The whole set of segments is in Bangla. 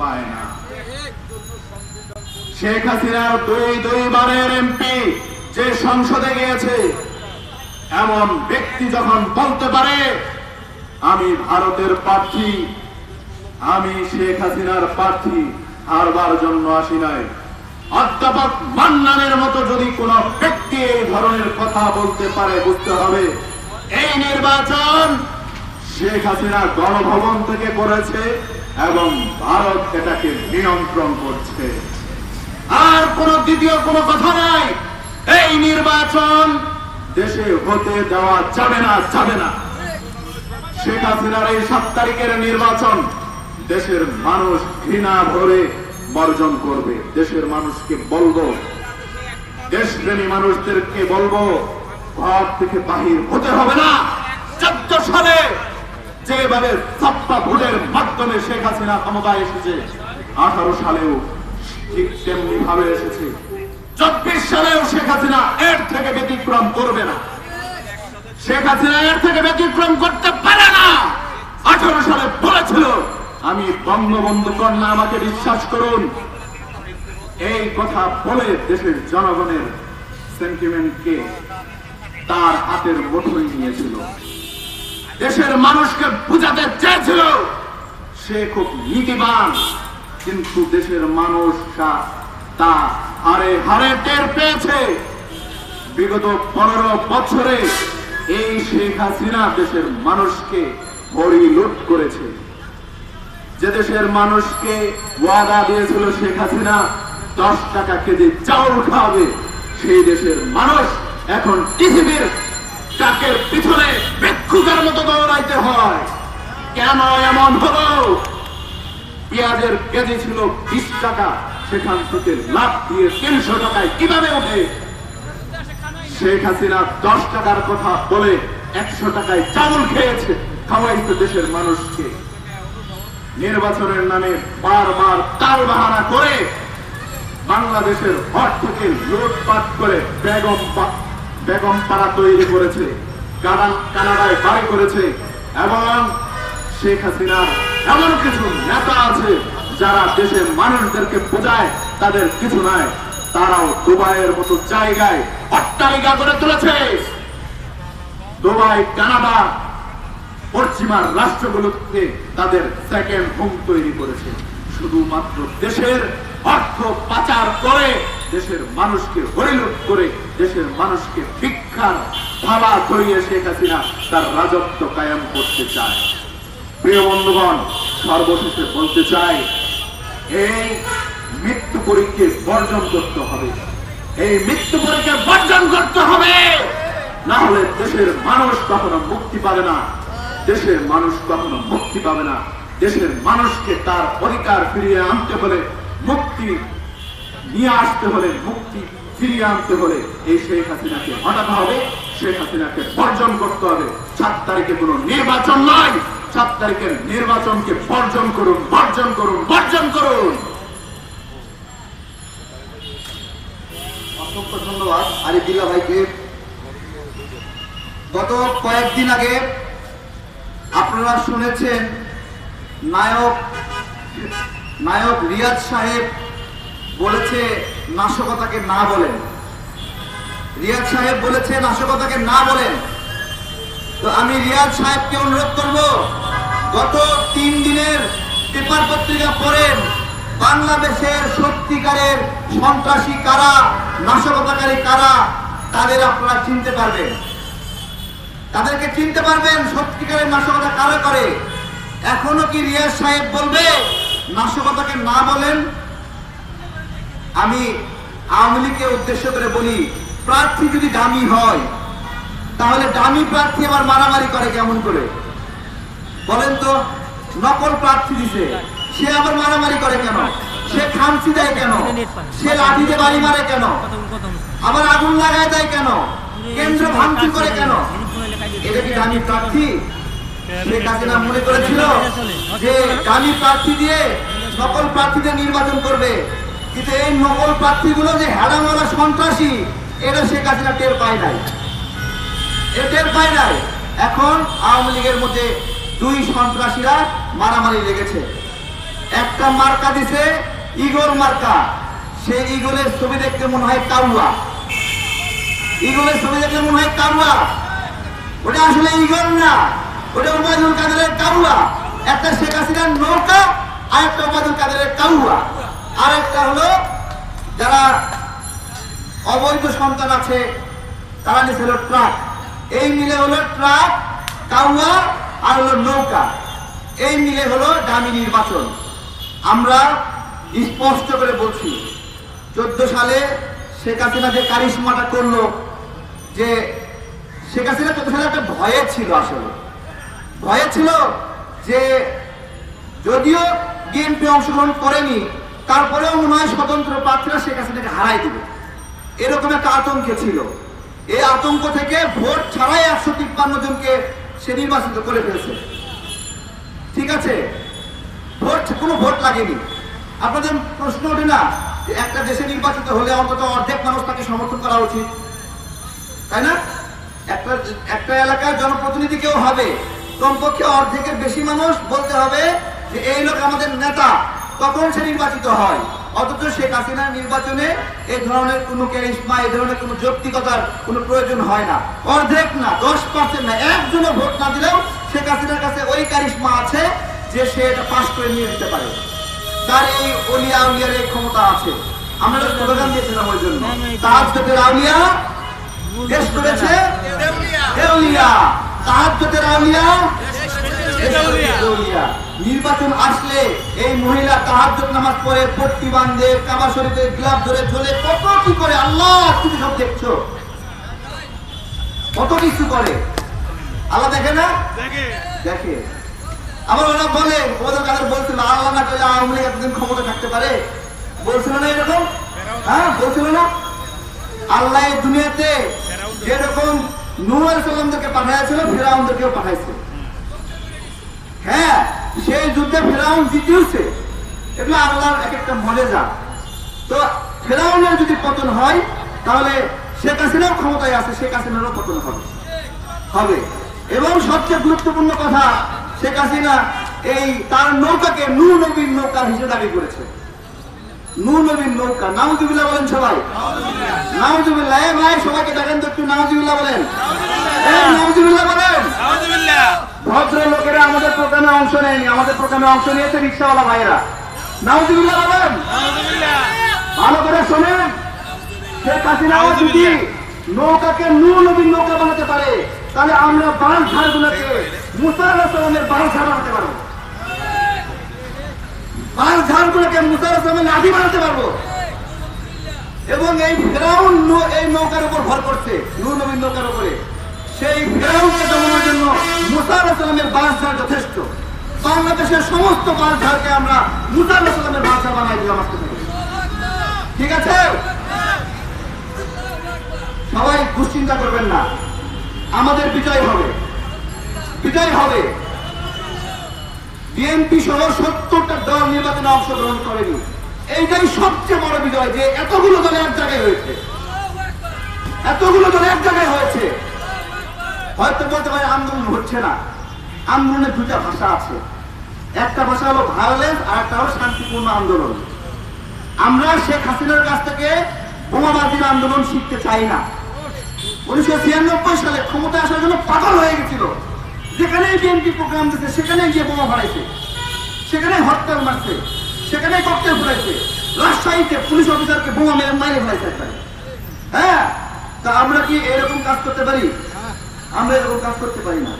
পায় না। শেখ হাসিনার দুই দুইবারের এমপি যে সংসদে গিয়েছে, এমন ব্যক্তি যখন বলতে পারে, আমি ভারতের প্রার্থী, আমি শেখ হাসিনার প্রার্থী, হারবার জন্য আসি নাই। অধ্যাপক মান্নানের মতো যদি কোন ব্যক্তি এই ধরনের কথা বলতে পারে, বুঝতে হবে, এই নির্বাচন শেখ হাসিনা গণভবন থেকে করেছে। এবং ভারত এটাকে নিয়ন্ত্রণ করছে। আর কোন দ্বিতীয় কোনো কথা নাই। এই নির্বাচন দেশে হতে দেওয়া যাবে না যাবে না। শেখ হাসিনার এই সাত তারিখের নির্বাচন দেশের মানুষ ঘৃণা ভরে বর্জন করবে। দেশের মানুষকে বলব, দেশপ্রেমী মানুষদেরকে বলব, ঘর থেকে বাহির হতে হবে না। চোদ্দ সালে যেভাবে ছাপ্পা ভোটের মাধ্যমে শেখ হাসিনা ক্ষমতায় এসেছে, আঠারো সালেও ঠিক তেমনি ভাবে এসেছে। চব্বিশ সালেও শেখ হাসিনা এর থেকে ব্যতিক্রম করবে না। শেখ হাসিনা এর থেকে ব্যতিক্রম করতে পারে না। আঠারো সালে বলেছিল, আমি বঙ্গবন্ধু কন্যা, আমাকে বিশ্বাস করুন। এই কথা বলে দেশের জনগণের সেন্টিমেন্টকে তার হাতের মুঠোয় নিয়েছিল। দেশের মানুষকে বুঝাতে চেয়েছিল। সে খুব নীতিবান, কিন্তু দেশের মানুষ তা হারে হারে টের পেয়েছে। বিগত পনেরো বছরে এই শেখ হাসিনা দেশের মানুষকে হরি লুট করেছে। যে দেশের মানুষকে ওয়াদা দিয়েছিল শেখ হাসিনা, দশ টাকা কেজি চাউল খাওয়াবে, সেই দেশের মানুষ এখন পৃথিবীর টাকের পিছনে ভিক্ষুকের মতো দৌড়াইতে হয়। কেন এমন হলো? পেঁয়াজের কেজি ছিল বিশ টাকা। সেখান থেকে লাভ দিয়ে তিনশো টাকায় কীভাবে ওঠে? শেখ হাসিনা দশ টাকার কথা বলে একশো টাকায় চাউল খেয়েছে, খাওয়াইছে দেশের মানুষকে। নির্বাচনের নামে বারবার তাল বাহানা করে বাংলাদেশের অর্থকে লুটপাট করে বেগম বেগম পাড়া তৈরি করেছে কানাডায় বাড়ি করেছে, এবং শেখ হাসিনার এমন কিছু নেতা আছে যারা দেশের মানুষদেরকে বোঝায়, তাদের কিছু নাই। তারাও দুবাইয়ের মতো জায়গায় অট্টালিকা করে তুলেছে। দুবাই, কানাডা পশ্চিমার রাষ্ট্রগুলোকে তাদের সেকেন্ড হোম তৈরি করেছে। শুধুমাত্র দেশের অর্থ পাচার করে দেশের মানুষকে হরিলুট করে দেশের মানুষকে ভিক্ষার থালা ধরিয়ে শেখ হাসিনা তার রাজত্ব কায়েম করতে চায়। প্রিয় বন্ধুগণ, সর্বশেষে বলতে চাই, এই মৃত্যু পরীক্ষে বর্জন করতে হবে। এই মৃত্যু পরীক্ষা বর্জন করতে হবে। না হলে দেশের মানুষ কখনো মুক্তি পাবে না। দেশের মানুষ কখনো মুক্তি পাবে না। দেশের মানুষকে তার অধিকার ফিরিয়ে আনতে হলে মুক্তি নিয়ে আসতে হলে, মুক্তি ফিরিয়ে আনতে হলে এই শেখ হাসিনাকে হটাতে হবে। শেখ হাসিনাকে বর্জন করতে হবে। সাত তারিখে কোনো নির্বাচন নয়। সাত তারিখের নির্বাচনকে বর্জন করুন বর্জন করুন বর্জন করুন। আপনারা শুনেছেন, নায়ক নায়ক রিয়াজ সাহেব বলেছে নাশকতাকে না বলেন। রিয়াজ সাহেব বলেছে নাশকতাকে না বলেন। তো আমি রিয়াজ সাহেবকে অনুরোধ করব, গত তিন দিনের পেপার পত্রিকা পড়েন, বাংলাদেশের সত্যিকারের সন্ত্রাসী কারা, নাশকতাকারী কারা, তাদের আপনারা চিনতে পারবেন। তাদেরকে চিনতে পারবেন সত্যিকারের নাশকতা কারা করে। এখনও কি রিয়াজ সাহেব বলবে, নাশকতাকে না বলেন? আমি আওয়ামী লীগকে উদ্দেশ্য করে বলি, প্রার্থী যদি দামি হয়, তাহলে দামি প্রার্থী আবার মারামারি করে কেমন করে? বলেন তো, নকল প্রার্থী দিছে, সে আবার মারামারি করে কেন? সে খামচি দেয় কেন? সে লাঠিতে বাড়ি মারে কেন? আবার আগুন লাগায় দেয় কেন? কেন্দ্র ভাঙচুর করে কেন? এটা কি দামি প্রার্থী? শেখ হাসিনা মনে করেছিল যে দামি প্রার্থী দিয়ে সকল প্রার্থীদের নির্বাচন করবে? কিন্তু এই নকল প্রার্থীগুলো যে হেরামারা সন্ত্রাসী, এটা শেখ হাসিনা টের পায় নাই। এ টের পায় নাই। এখন আওয়ামী লীগের মধ্যে দুই সন্ত্রাসীরা মারামারি লেগেছে। একটা মার্কা দিছে ইগল মার্কা। সেই ইগলের ছবি দেখতে মনে হয় কাউয়া ইগলের ছবি দেখলে মনে হয় কাউয়া ওটা আসলে ইগল না। ওটা উবায়দুল কাদেরের কাউয়া একটা শেখ হাসিনার নৌকা আর একটা উবায়দুল কাদেরের কাউয়া আর একটা হলো, যারা অবৈধ সন্তান আছে, তারা নিচে হলো ট্রাক। এই মিলে হলো ট্রাক, কাউয়া আর হলো নৌকা। এই মিলে হলো দামি নির্বাচন। আমরা স্পষ্ট করে বলছি, চোদ্দ সালে শেখ হাসিনা যে কারিশমাটা করল, যে শেখ হাসিনা চোদ্দ সালে একটা ভয়ে ছিল আসলে। ভয়ে ছিল যে যদিও বিএনপি অংশগ্রহণ করেনি তারপরেও মনে হয় স্বতন্ত্র প্রার্থীরা শেখ হাসিনাকে হারাই দিবে। এরকম একটা আতঙ্কে ছিল। এই আতঙ্ক থেকে ভোট ছাড়াই একশো তিপ্পান্ন জনকে সে নির্বাচিত করে ফেলছে। ঠিক আছে? ভোট, কোনো ভোট লাগেনি। আপনাদের প্রশ্ন ওঠে না একটা দেশে নির্বাচিত হলে অন্তত অর্ধেক মানুষ তাকে সমর্থন করা উচিত? তাই না? একটা একটা এলাকার জনপ্রতিনিধি কেউ হবে। কমপক্ষে অর্ধেকের বেশি মানুষ বলতে হবে যে, এই লোক আমাদের নেতা। তখন সে নির্বাচিত হয়? অথচ শেখ হাসিনার নির্বাচনে এই ধরনের কোনো ক্যারিশমা এই ধরনের কোনো যৌক্তিকতার কোনো প্রয়োজন হয় না। অর্ধেক না দশ পার্সেন্ট না একজনও ভোট না দিলেও শেখ হাসিনার কাছে ওই ক্যারিশমা আছে যে সে এটা পাশ করে নিয়ে দিতে পারে। তার এই অলিয়া উলিয়ার এই ক্ষমতা আছে। আমরা স্লোগান দিয়েছিলাম ওই জন্য। তার আউলিয়া দেশ করেছে দেউলিয়া। তাহাজ্জুদের আউলিয়া দেউলিয়া। নির্বাচন আসলে এই মহিলা তাহাজ্জুদ নামাজ পড়ে পট্টি বান্ধে কাবা শরীফের গ্লাভ ধরে ঝোলে কত কি করে? আল্লাহ তুমি সব দেখছ। কত কিছু করে। আল্লাহ দেখে না? দেখে। আবার ওরা বলে ওদের কাদের বলছিল আল্লাহ না করলে আওয়ামী লীগ এতদিন ক্ষমতা থাকতে পারে? বলছিল না এরকম? হ্যাঁ বলছিল না? আল্লাহ দুনিয়াতে যেরকম নূহ সাল্লামদেরকে পাঠাইছিল ফেরাউনদেরকেও পাঠাইছে। হ্যাঁ সেই যুদ্ধে ফেরাউন জিতিয়েছে, এগুলো আল্লাহর এক একটা মজেজা তো ফেরাউনের যদি পতন হয়, তাহলে শেখ হাসিনাও ক্ষমতায় আছে, শেখ হাসিনারও পতন হবে। হবে। এবং সবচেয়ে গুরুত্বপূর্ণ কথা, শেখ হাসিনা এই তার নৌকাকে নূর নবীর নৌকা হিসেবে দাবি করেছে। নূর নবীর নৌকা। নাউজুবিল্লাহ বলেন সবাই। নাউজুবিল্লাহ। ভাই, সবাইকে দেখেন তো একটু নাউজুবিল্লাহ বলেন। ভদ্র লোকেরা আমাদের প্রোগ্রামে অংশ নেয়নি আমাদের প্রোগ্রামে অংশ নিয়েছে রিক্সাওয়ালা ভাইরা নাউজুবিল্লাহ বলেন ভালো করে শোনেন শেখ হাসিনা যদি নৌকাকে নূর নবীর নৌকা বানাতে পারে তাহলে আমরা বাল ঝাড়গুলোকে মুসা আলাহ ঝাড় বানাতে পারব। বাল ঝাড়গুলোকে মুসা আলাহ সালামের লাঠি বানাতে পারব। এবং এই ফেরাউন নৌ- এই নৌকার উপর ভর করছে নূর নবীর নৌকার উপরে। সেই ফেরাউনকে দমানোর জন্য মুসা আলাহ সালামের যথেষ্ট। বাংলাদেশের সমস্ত বাস ঝাড়কে আমরা মুসা আলাহ সালামের বানাই দিলাম আজকে। ঠিক আছে? সবাই দুশ্চিন্তা করবেন না। আমাদের বিজয় হবে। বিজয় হবে। বিএনপি সহ সত্তরটা দল নির্বাচনে অংশগ্রহণ করেনি। এইটাই সবচেয়ে বড় বিজয় যে এতগুলো দল এক জায়গায় হয়েছে। এতগুলো দল এক জায়গায় হয়েছে। হয়তো বলতে পারে আন্দোলন হচ্ছে না। আন্দোলনের দুটা ভাষা আছে। একটা ভাষা হলো ভায়োলেন্স আর একটা হলো শান্তিপূর্ণ আন্দোলন। আমরা শেখ হাসিনার কাছ থেকে বোমাবাজির আন্দোলন শিখতে চাই না। উনিশশো ছিয়ানব্বই সালে ক্ষমতায় আসার জন্য পাগল হয়ে গেছিল। যেখানে বিএনপি প্রোগ্রাম দিচ্ছে সেখানে গিয়ে বোমা ফাড়াইছে সেখানে হরতাল মারছে। সেখানে ককটেল ফুটাইছে রাজশাহীতে পুলিশ অফিসারকে বোমা মেরে মাইরে ফেলাইছে। হ্যাঁ? তা আমরা কি এরকম কাজ করতে পারি? আমরা এরকম কাজ করতে পারি না।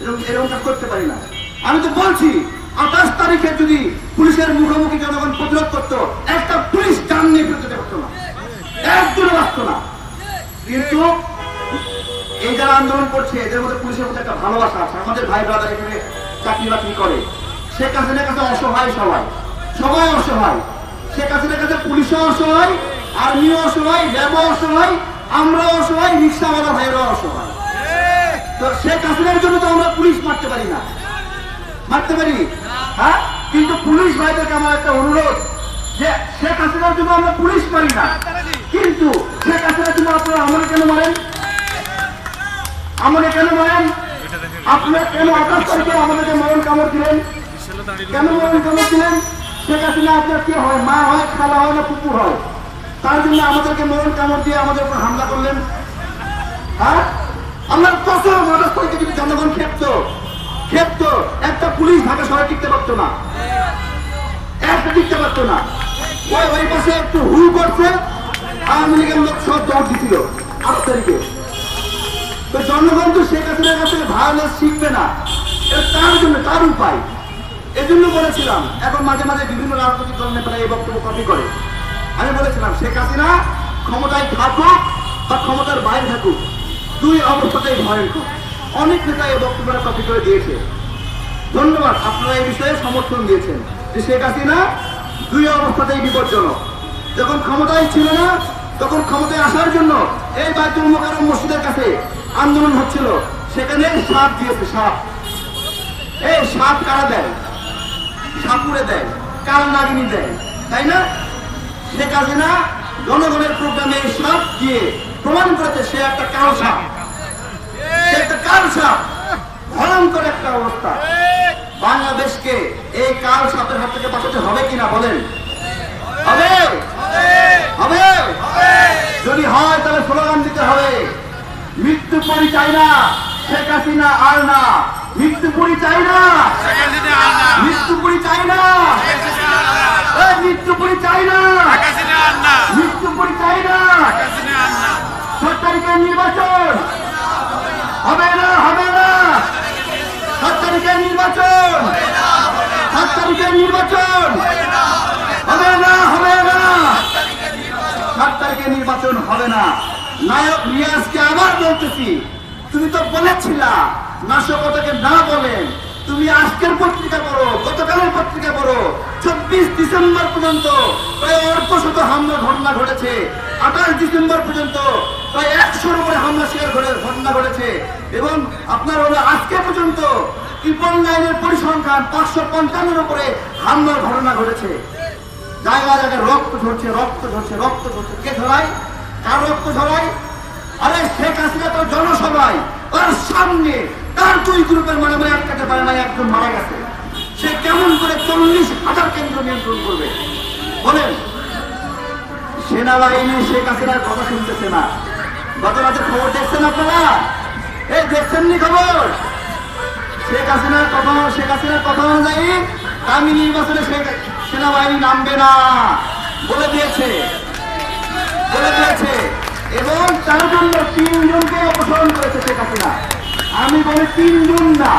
এরকম এরকম কাজ করতে পারি না। আমি তো বলছি, আঠাশ তারিখে যদি পুলিশের মুখোমুখি জনগণ প্রতিরোধ করতো, একটা পুলিশ জান নিয়ে ফেলতে পারতো না। একজনও বাঁচত না। কিন্তু এই যারা আন্দোলন করছে, এদের মধ্যে পুলিশের মধ্যে একটা ভালোবাসা আছে। আমাদের ভাই ব্রাদার এখানে চাকরি বাকরি করে। শেখ হাসিনার কাছে অসহায় সবাই। সবাই অসহায়। শেখ হাসিনার কাছে পুলিশও অসহায়, আর্মিও অসহায় র্যাবও অসহায়, আমরাও অসহায়, রিক্সাওয়ালা ভাইরাও অসহায়। তো শেখ হাসিনার জন্য তো আমরা পুলিশ মারতে পারি না। মারতে পারি? হ্যাঁ? কিন্তু পুলিশ ভাইদেরকে একটা অনুরোধ যে শেখ হাসিনার জন্য আমরা পুলিশ না। কিন্তু শেখ কেন মারেন? আমাকে আমাদেরকে মরণ কামড় দিলেন। কেন মরণ কামড় দিলেন? শেখ আপনার কে হয়? মা হয়, খালা হয় না কুকুর হয়? তার জন্য আমাদেরকে মরণ কামড় দিয়ে আমাদের উপর হামলা করলেন। হ্যাঁ? আমার কত মনস্থলকে যদি জনগণ ক্ষেপ্ত ক্ষেপ্ত, একটা পুলিশ ঢাকা শহরে টিকতে পারতো না। একটা টিকতে পারতো না। ওই ওই পাশে একটু হু করছে, আওয়ামী লীগের লোক সব দৌড় দিছিল আট তারিখে। তো জনগণ তো শেখ হাসিনার কাছ ভায়োলেন্স শিখবে না। তার জন্য, তার উপায়। এজন্য বলেছিলাম, এখন মাঝে মাঝে বিভিন্ন রাজনৈতিক দল নেতারা এই বক্তব্য কপি করে। আমি বলেছিলাম, শেখ হাসিনা ক্ষমতায় থাকুক বা ক্ষমতার বাইরে থাকুক দুই অবস্থাতেই ভয়ঙ্কর। অনেক নেতা এই বক্তব্যটা কপি করে দিয়েছে। ধন্যবাদ, আপনারা এই বিষয়ে সমর্থন দিয়েছেন যে শেখ হাসিনা দুই অবস্থাতেই বিপজ্জনক। যখন ক্ষমতায় ছিল না, তখন ক্ষমতায় আসার জন্য এই বাইতুল মোকারম মসজিদের কাছে আন্দোলন হচ্ছিল। সেখানে সাপ দিয়েছে, সাপ। এই সাপ কারা দেয়? সাপুরে দেয় কাল নাগিনী দেয়, তাই না? শেখ হাসিনা জনগণের প্রোগ্রামে সাপ দিয়ে প্রমাণ করেছে সে একটা কাল সাপ সে একটা কাল ভয়ঙ্কর একটা অবস্থা। বাংলাদেশকে এই কাল সাপের হাত থেকে বাঁচাতে হবে কিনা বলেন? হবে? হবে? যদি হয় তাহলে স্লোগান দিতে হবে। মৃত্যু পরি চাই না শেখ হাসিনা আর না। মৃত্যু পরি চাই না মৃত্যু পরি চাই না। মৃত্যু পরি চাই না। মৃত্যু পরি চাই না। তারিখের নির্বাচন। হবে না হবে না। সাত তারিখের নির্বাচন। সাত তারিখের নির্বাচন। হবে না হবে না। সাত তারিখে নির্বাচন হবে না। নায়ক রিয়াজকে আবার বলতেছি, তুমি তো বলেছিলা, নাশকতাকে না বলেন তুমি আজকের পত্রিকা পড়ো, গতকালের পত্রিকা পড়ো। চব্বিশ ডিসেম্বর পর্যন্ত প্রায় অল্প শত হামলা, ঘটনা ঘটেছে। আঠাশ ডিসেম্বর পর্যন্ত প্রায় একশোর উপরে হামলা শিকার ঘটে, ঘটনা ঘটেছে। এবং আপনার হলো আজকে পর্যন্ত ট্রিপল নাইনের পরিসংখ্যান পাঁচশো পঞ্চান্নের উপরে হামলার ঘটনা ঘটেছে। জায়গা জায়গায় রক্ত ঝরছে রক্ত ঝরছে রক্ত ঝরছে। কে ঝরাই কার রক্ত ঝরাই আরে শেখ হাসিনা তো জনসভায় তার সামনে তার দুই গ্রুপের মানে মানে আটকাতে পারে না একজন মারা গেছে। সে কেমন করে চল্লিশ হাজার কেন্দ্র নিয়ন্ত্রণ করবে? বলেন। সেনাবাহিনী শেখ হাসিনার কথা শুনতেছে না। গত রাতে খবর দেখছেন আপনারা? এই দেখছেন নি খবর? শেখ হাসিনার কথা, শেখ হাসিনার কথা অনুযায়ী আগামী নির্বাচনে সেনাবাহিনী নামবে না। বলে দিয়েছে। বলে দিয়েছে। এবং তার জন্য তিনজনকে অপসারণ করেছে শেখ হাসিনা। আমি বলি তিনজন না,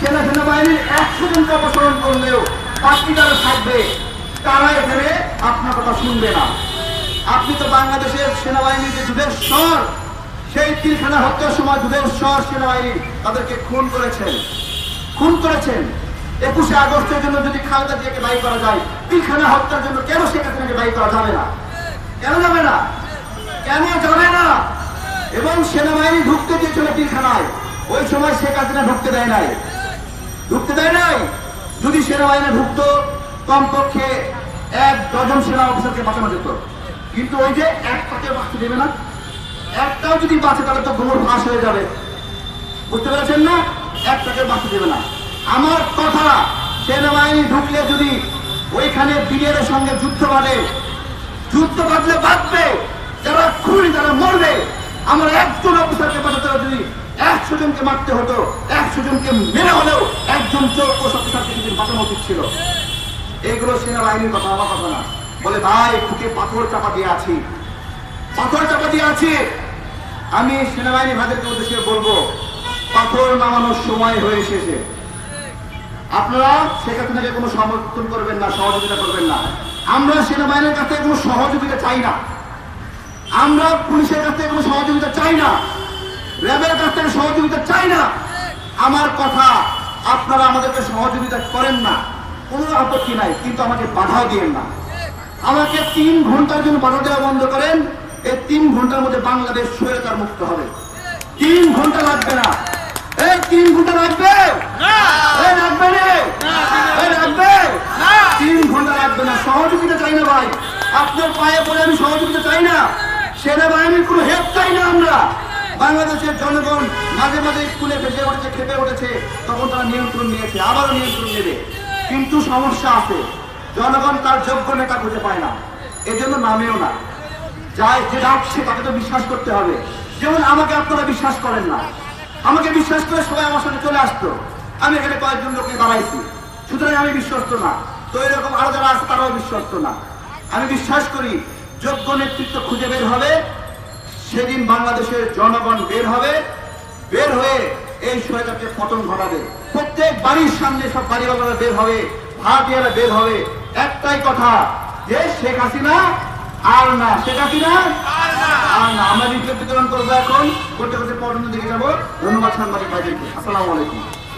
সেনা সেনাবাহিনীর একশো জনকে অপসারণ করলেও বাকি যারা থাকবে, তারা এখানে আপনার কথা শুনবে না। আপনি তো বাংলাদেশের সেনাবাহিনীর যে যুদ্ধের স্বর সেই তিলখানা হত্যার সময় যুদ্ধের স্বর সেনাবাহিনী তাদেরকে খুন করেছেন। খুন করেছেন। একুশে আগস্টের জন্য যদি খালেদা জিয়াকে দায়ী করা যায় পিলখানা হত্যার জন্য কেন শেখ হাসিনাকে দায়ী করা যাবে না? কেন যাবে না? কেন যাবে না? এবং সেনাবাহিনী ঢুকতে দিয়েছিল পিলখানায় ওই সময় শেখ হাসিনা ঢুকতে দেয় নাই। ঢুকতে দেয় নাই? যদি সেনাবাহিনী ঢুকতো, কমপক্ষে এক ডজন সেনা অফিসারকে বাঁচানো যেত। কিন্তু ওই যে একটাকে বাঁচতে দেবে না। একটাও যদি বাঁচে, তাহলে তো গোবর ফাঁস হয়ে যাবে। বুঝতে পেরেছেন না? একটাকে বাঁচতে দেবে না। আমার কথা, সেনাবাহিনী ঢুকলে যদি ওইখানে বিডিআর সঙ্গে যুদ্ধ বাঁধে, যুদ্ধ বাঁধলে বাঁধবে যারা খুনি যারা মরবে। আমার একজন অফিসারকে বাঁচাতে যদি একশো জনকে মারতে হতো, একশো জনকে মেরে হলেও একজন চোখ অফিসারকে সেদিন বাঁচানো উচিত ছিল। এইগুলো সেনাবাহিনীর কথা আমার কথা না। বলে, ভাই বুকে পাথর চাপা দিয়ে আছি। পাথর চাপা দিয়ে আছি। আমি সেনাবাহিনী ভাইদেরকে উদ্দেশ্যে বলব, পাথর নামানোর সময় হয়ে এসেছে। আপনারা শেখ হাসিনাকে কোনো সমর্থন করবেন না, সহযোগিতা করবেন না। আমরা সেনাবাহিনীর কাছে কোনো সহযোগিতা চাই না। আমরা পুলিশের কাছ থেকে কোনো সহযোগিতা চাই না। র্যাবের কাছ থেকে সহযোগিতা চাই না। আমার কথা, আপনারা আমাদেরকে সহযোগিতা করেন না। কোনো আপত্তি নাই, কিন্তু আমাকে বাধাও দিয়েন না। আমাকে তিন ঘণ্টার জন্য বাধা দেওয়া বন্ধ করেন। এই তিন ঘণ্টার মধ্যে বাংলাদেশ স্বৈরতার মুক্ত হবে। তিন ঘণ্টা লাগবে না। এই তিন ঘণ্টা লাগবে? লাগবে লাগবে? তিন ঘণ্টা লাগবে না। সহযোগিতা চাই না ভাই। আপনার পায়ে পড়ে আমি সহযোগিতা চাই না। সেনাবাহিনীর কোনো হেল্প চাই না আমরা। বাংলাদেশের জনগণ মাঝে মাঝে স্কুলে ভেসে উঠেছে খেপে উঠেছে তখন তারা নিয়ন্ত্রণ নিয়েছে আবারও নিয়ন্ত্রণ নেবে। কিন্তু সমস্যা আছে। জনগণ তার যোগ্য নেতা খুঁজে পায় না। এজন্য নামেও না। যাই, যে ডাকছে তাকে তো বিশ্বাস করতে হবে। যেমন আমাকে আপনারা বিশ্বাস করেন না। আমাকে বিশ্বাস করে সবাই আমার সাথে চলে আসতো। আমি এখানে কয়েকজন লোককে দাঁড়াইছি সুতরাং আমি বিশ্বস্ত না। তো এরকম আরও যারা আছে তারাও বিশ্বস্ত না। আমি বিশ্বাস করি, যোগ্য নেতৃত্ব খুঁজে বের হবে। সেদিন বাংলাদেশের জনগণ বের হবে। বের হয়ে এই সরকারকে পতন ঘটাবে। প্রত্যেক বাড়ির সামনে সব বাড়িওয়ালারা বের হবে, ভাড়াটিয়ারা বের হবে। একটাই কথা, যে শেখ হাসিনা আর না সেটা কি না? আর না। আমরা বিতরণ করব এখন। করতে করতে পর্যন্ত দিকে যাব। ধন্যবাদ সাংবাদিক ভাইদেরকে। আসসালামু আলাইকুম।